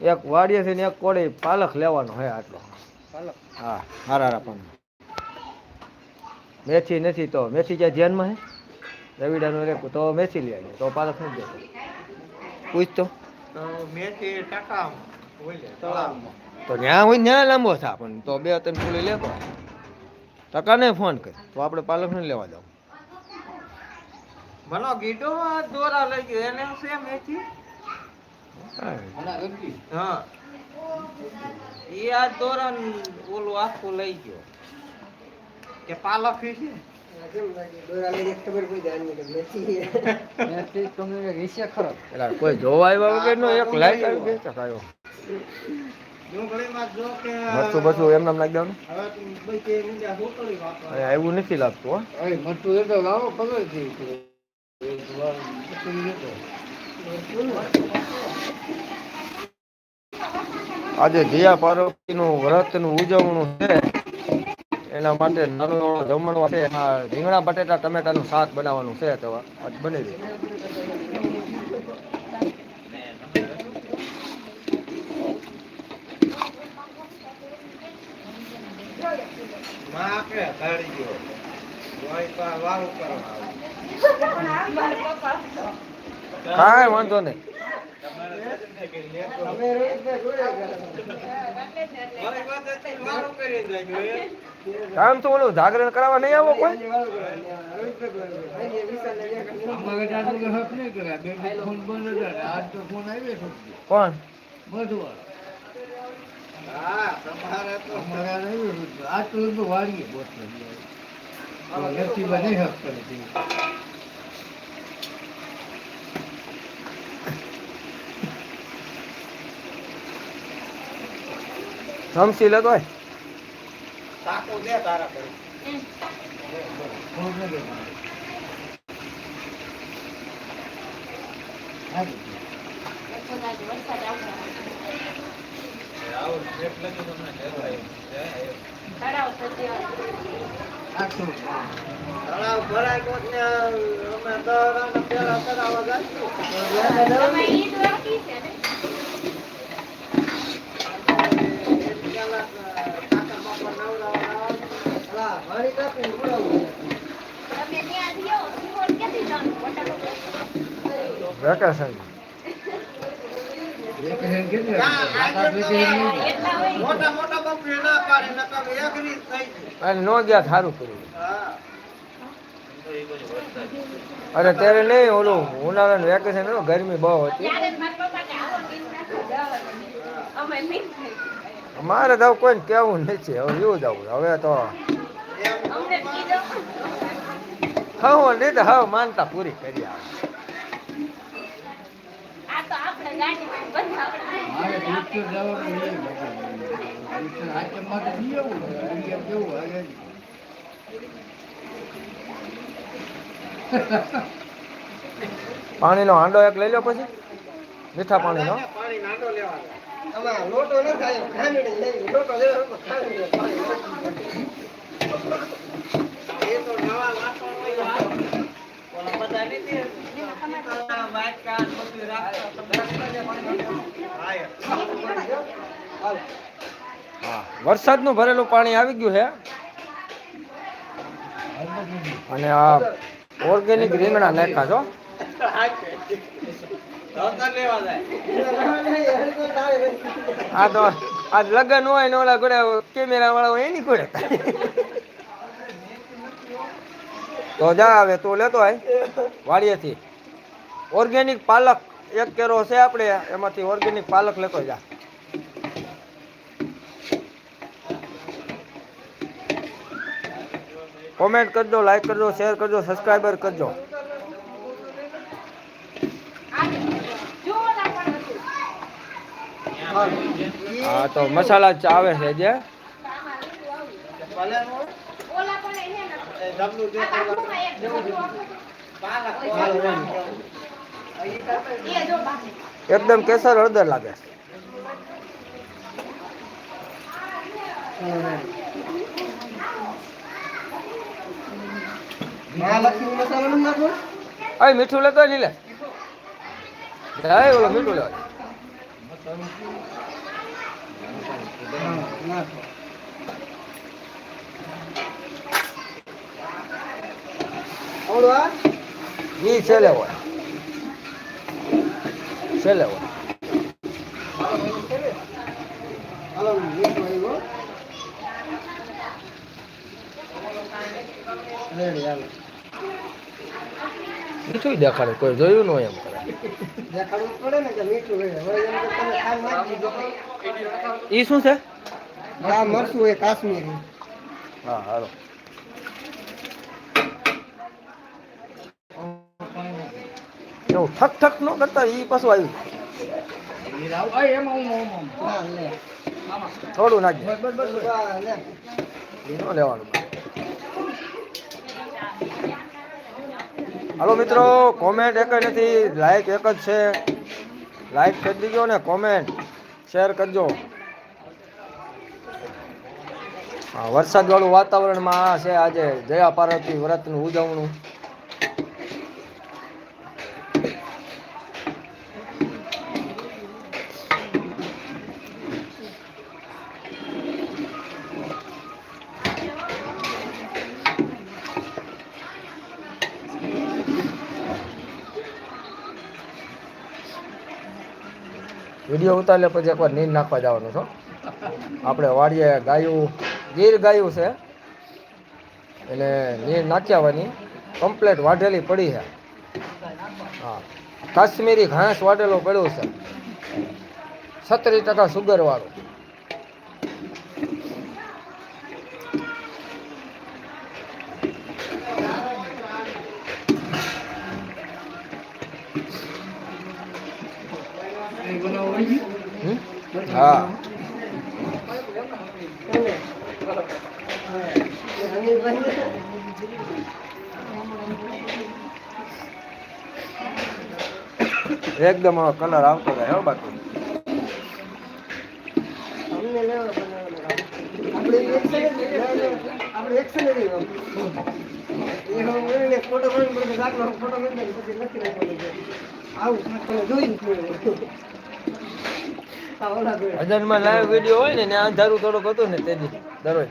એક વાડીએથી ને એક કોડી પાલક લેવાનો હે આટલો. હા હારા હારા પણ મેથી નથી તો મેથી ક્યાં ધ્યાનમાં હે? રવિડાનું રેકું તો મેથી લઈ આવીએ તો પાલક નથી જતો પૂછ તો. મેથી ટકા તો ત્યાં હોય ત્યાં લાંબો થા પણ તો બે ત્રણ ફૂલી લેતો ટકાને ફોન કરી તો આપણે પાલક નહીં લેવા જાવ. મનો ગીડો દોરા લઈ ગયો એને છે મેથી? હા. એ આ દોરા ઓલું આખું લઈ ગયો. કે પાલક છે? કોઈ જોવા આવ્યા વગરનો એક લાઈક આવી ગઈ તો કાયો ડુંગળીમાં જો કે મરચું એમ નામ નાખી દેવાનું. નથી લાગતું હો. આજે જીયા પાર્વતીનું વ્રતનું ઉજવણું છે. એના માટે નાનું છે. એમાં રીંગણા બટેટા ટમેટાનું શાક બનાવવાનું છે. તો બની ગયો. વાળું કરવા કાંઈ વાંધો નહીં. કામ તો ઓલું જાગરણ કરાવવા નહીં આવો કોઈ કોણ બધું આટલું વાળીએ ધમસી નથી હોય ટાંકું કરી આવું એટલે હોય. તળાવ ભરાય કોઈ ને અમે તો પેલા કરાવવા. વેકેશન ના ગયા સારું કર્યું અરે ત્યારે નહીં ઓલું ઉનાળાનું વેકેશન ગરમી બહુ હતી મારે તો કોઈ કેવું નથી. હવે એવું જવું હવે તો હા નહીં હવ હવે માનતા પૂરી કરી આવે. પાણીનો હાંડો એક લઈ લો પછી. મીઠા પાણીનો. લોટો ન થાય લોટો લેવો વરસાદનું ભરેલું પાણી આવી ગયું છે અને આ ઓર્ગેનિક રીંગણા નાખા છો. આ તો આ લગન હોય ને ઓલા કેમેરા વાળા હોય એની ઘોડે તો જા આવે તું લેતો હોય વાડીએથી. ઓર્ગેનિક પાલક એક કેરો છે આપણે એમાંથી ઓર્ગેનિક પાલક લેતો જા. કોમેન્ટ કરજો લાઈક કરજો શેર કરજો સબસ્ક્રાઈબર કરજો. હા, તો મસાલા આવે છે જે. ડબલું એકદમ કેસર હળદર લાગે અય મીઠું લેતો લીલે. ઓલો મીઠું લેવા. ઈ છેલ્લે હોય. છેલ્લે હોય. મીઠું દેખાડે કોઈ જોયું ન એમ કરે. ઈ શું છે? કાશ્મીરી. હા હાલો. એવું ઠક ઠક ન કરતા એ પાછું આવ્યું. થોડું નાખ્યું ન લેવાનું. હાલો મિત્રો કોમેન્ટ એક જ નથી લાઈક એક જ છે. લાઈક કરી દીજો ને કોમેન્ટ શેર કરજો. વરસાદવાળું વાતાવરણમાં છે આજે જયા પાર્વતી વ્રતનું ઉજવણું. વીડિયો ઉતારે પછી એકવાર નીંદ નાખવા જવાનું છો આપણે વાડીએ ગાયું, ગીર ગાયું છે. એટલે નીર નાખ્યાવાની કમ્પ્લેટ વાઢેલી પડી છે. હા. કાશ્મીરી ઘાસ વાઢેલો પડ્યો છે. સત્તરી ટકા સુગર વાળું હમ? હા. એકદમ કલર આવતો જાય હો બાકી. નાખવાનું છે. આવું જોઈ અજનમાં લાઈવ વીડિયો હોય ને ત્યાં અંધારું થોડુંક હતું ને તેથી દરરોજ.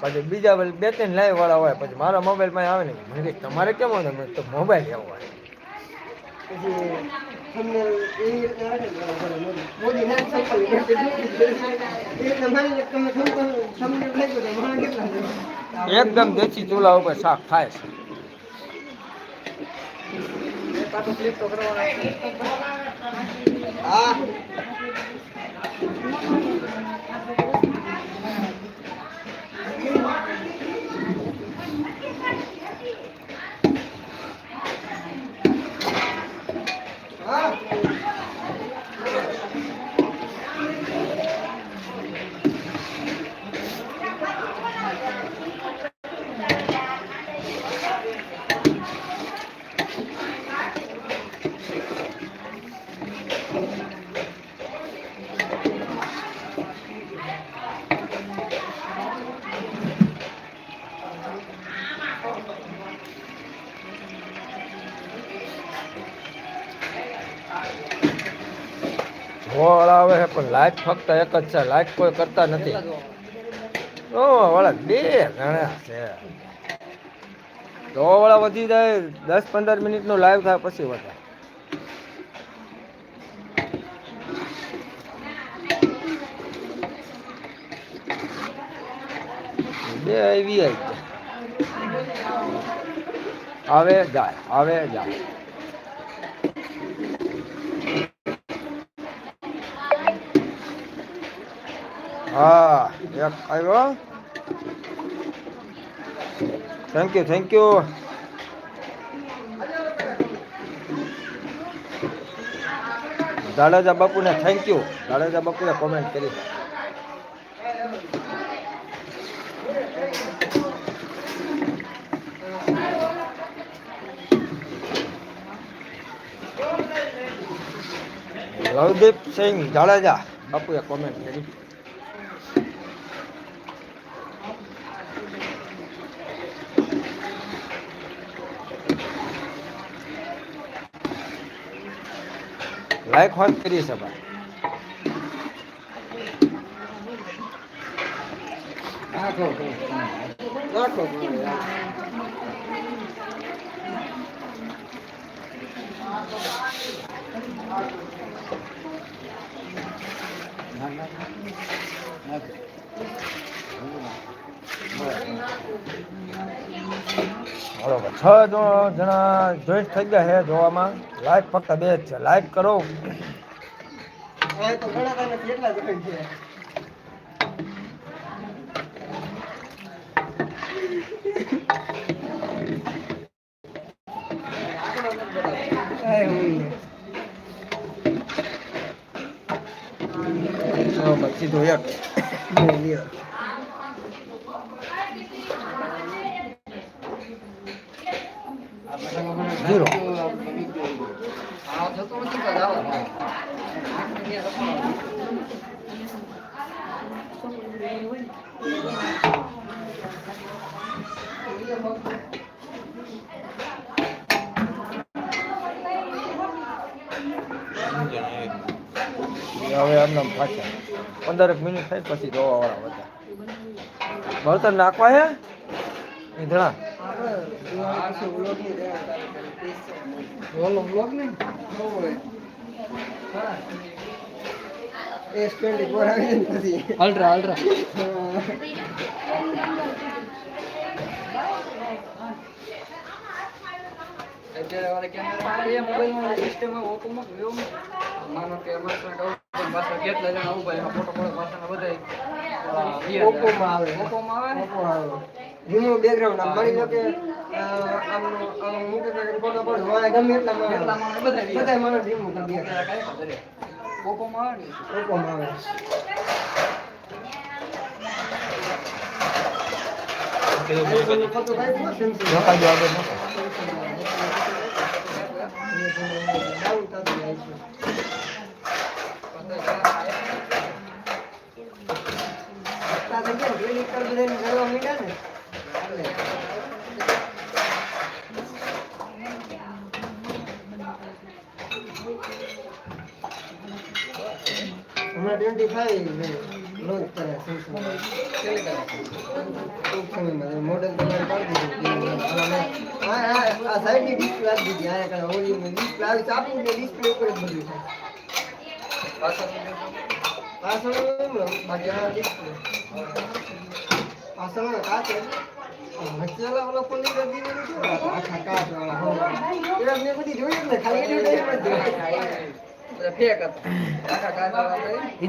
પછી બીજા બે ત્રણ લાઈવ વાળા હોય પછી મારા મોબાઈલમાં આવે ને મને કે તમારે કેમ હોય મેં તો મોબાઈલ એવો હોય. ને માની? એકદમ દેશી ચૂલા ઉપર શાક થાય છે. હા. Thank you. પણ લાઈટ ફક્ત એક જ છે લાઈટ કોઈ કરતા નથી. તો વળા, બે ઘણા છે. તો વળા વધી જાય, દસ પંદર મિનિટનું લાઈવ થાય પછી વધે. બે આવી આવી આવે જાય આવે જાય. હા, એક આવ્યો thank you thank you Jadeja બાપુને થેન્ક યુ જાડેજા બાપુએ કોમેન્ટ કરી. લવદીપ સિંહ જાડેજા બાપુએ કોમેન્ટ કરી. લાયક હોત કરી શકાય Thank you. બરોબર. છ જણા જોઈન્ટ થઈ ગયા છે જોવામાં. લાઈક ફક્ત બે જ છે. લાઈક કરો. પછી તો ઘણા કાને કેટલા જણ છે આય હું બરોબર સીધું એક લ્યો ઝીરો હવે એમને પાછા. પંદરેક મિનિટ થાય પછી જોવા વાળા બધા. બળતર નાખવા હે? ઈંધણા. ઓલો બ્લોગ ને એસ ટ્વેન્ટી ફોર આવી ને પછી અલ્ટ્રા અલ્ટ્રા અત્યારે વાળા કેમેરા ઓપોમાં માનો કે અમારે કહું કેટલા જણા ઊભા ફોટો પડે પાછળના બધા ઓપ્પોમાં આવે. ઓપોમાં આવે ઓપ્પો આવે. રિમૂવ બેકગ્રાઉન્ડ આમ માની લો કે આમ મૂકે કે ફોટો પર હોય ગમે એટલા માણસ. બધા માણસ રિમૂવ કરી દે. ઓપોમાં આવે ને? આવે આઈફોનનો ફોટો કાઢ્યો સેમસંગ જોતા જો આગળ નો. ડાઉન થતું જાય છે હપ્તા થઈ ગયા ક્રેડિટ કાર્ડ બધાને કરવા માંડ્યા ને એટલે ફાઈવ લોન્ચ કરે સેમસંગ ટૂંક સમયમાં મોડેલ તમારે દીધું હા હા આ સાઈડની ડિસ્પ્લે દીધી આ કાંઈ ઓરિયમ ડિસ્પ્લે આવી ડિસ્પ્લે ઉપર જ બધું પાછળ બાકી આ ડિસ્પ્લે પાછળ કાચ છે વચ્ચે ઓલા ઓલા ફોન દીધી આખા કાચ હો બધી જોઈએ ખાલી જ ફેક હતા. આખા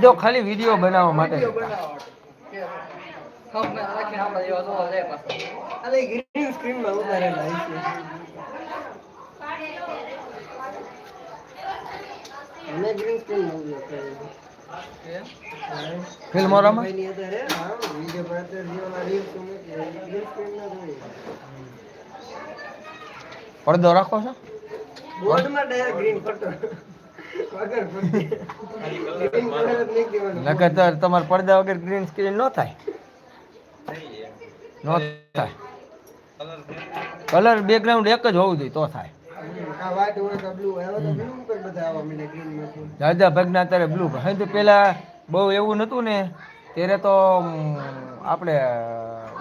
તો ખાલી વીડિયો બનાવવા માટે. છે? ફિલ્મોરામાં પડદો રાખો છો? બોર્ડમાં ડાયરેક્ટ ગ્રીન ફોટો લગાતાર તમારે પડદા વગર ગ્રીન સ્ક્રીન ન થાય. ન થાય. કલર બેકગ્રાઉન્ડ એક જ હોવું જોઈએ તો થાય. દાદા ભાગના અત્યારે બ્લુ હવે તો પેલા બહુ એવું નતું ને ત્યારે તો આપણે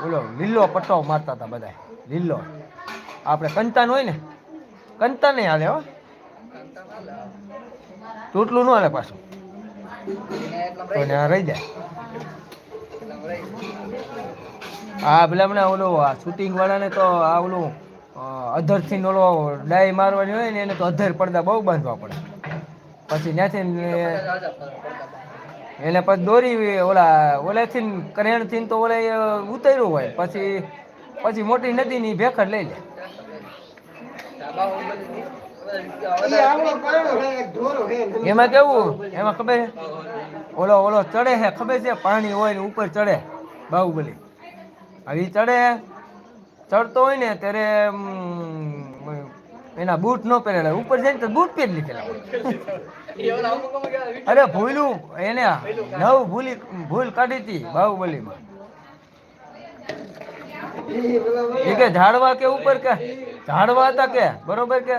ઓલો લીલો પટ્ટો મારતા હતા બધા લીલો. આપણે કંતાન હોય ને કંતા નહીં હાલે હો. તૂટલું ન હાલે પાછું. આ રહી જાય. હા પેલા હમણાં ઓલો આ શૂટિંગ વાળાને તો આ ઓલું અધરથી ઓલો ડાય મારવાની હોય ને એને તો અધર પડદા બહુ બાંધવા પડે. પછી ત્યાંથી એને પછી દોરી ઓલા, ઓલાથી કરેણથી તો ઓલા ઉતર્યું હોય. પછી પછી મોટી નદીની ભેખડ લઈ લે. એમાં કેવું? એમાં ખબર છે? ઓલો ઓલો ચડે છે, ખબર છે? પાણી હોય ઉપર ચડે. બાહુબલી હવે ચડે, ચડતો હોય ને ત્યારે એના બૂટ ન પહેરેલા. ઉપર ઉપર ને તો બૂટ પહેરી લીધેલા અરે ભૂલું, એને નવ ભૂલી, ભૂલ કાઢી હતી બાહુબલીમાં એ કે ઝાડવા કે ઉપર કે? ઝાડવા હતા કે? બરોબર કે?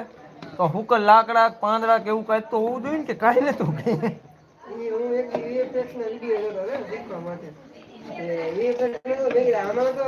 તો હુકર લાકડા પાંદડા કે એવું કાંઈક તો હોવું જોઈએ ને કે કાંઈ એક ના જોતો હે શીખવા માટે. તો